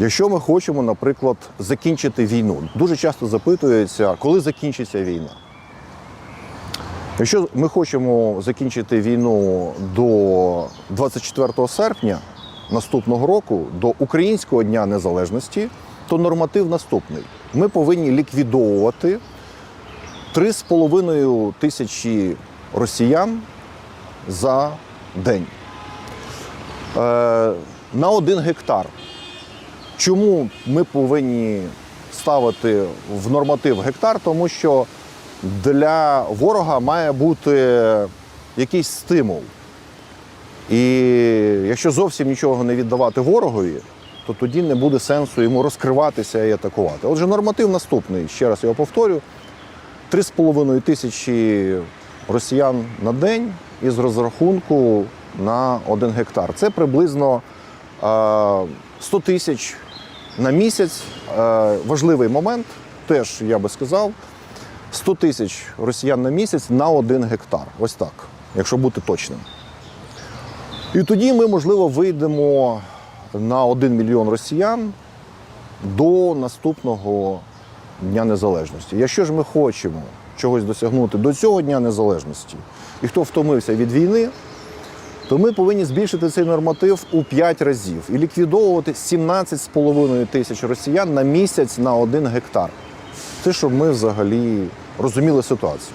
Якщо ми хочемо, наприклад, закінчити війну, дуже часто запитується, коли закінчиться війна. Якщо ми хочемо закінчити війну до 24 серпня наступного року, до Українського дня незалежності, то норматив наступний. Ми повинні ліквідовувати 3,5 тисячі росіян за день е, на один гектар. Чому ми повинні ставити в норматив гектар? Тому що для ворога має бути якийсь стимул. І якщо зовсім нічого не віддавати ворогові, то тоді не буде сенсу йому розкриватися і атакувати. Отже, норматив наступний, ще раз його повторю: 3,5 тисячі росіян на день із розрахунку на один гектар. Це приблизно е, 100 тисяч на місяць. Е, Важливий момент, теж я би сказав, 100 тисяч росіян на місяць на один гектар. Ось так, якщо бути точним. І тоді ми, можливо, вийдемо на 1 мільйон росіян до наступного Дня Незалежності. Якщо ж ми хочемо чогось досягнути до цього Дня Незалежності, і хто втомився від війни, то ми повинні збільшити цей норматив у 5 разів і ліквідовувати 17,5 тисяч росіян на місяць на один гектар. Це щоб ми взагалі розуміли ситуацію.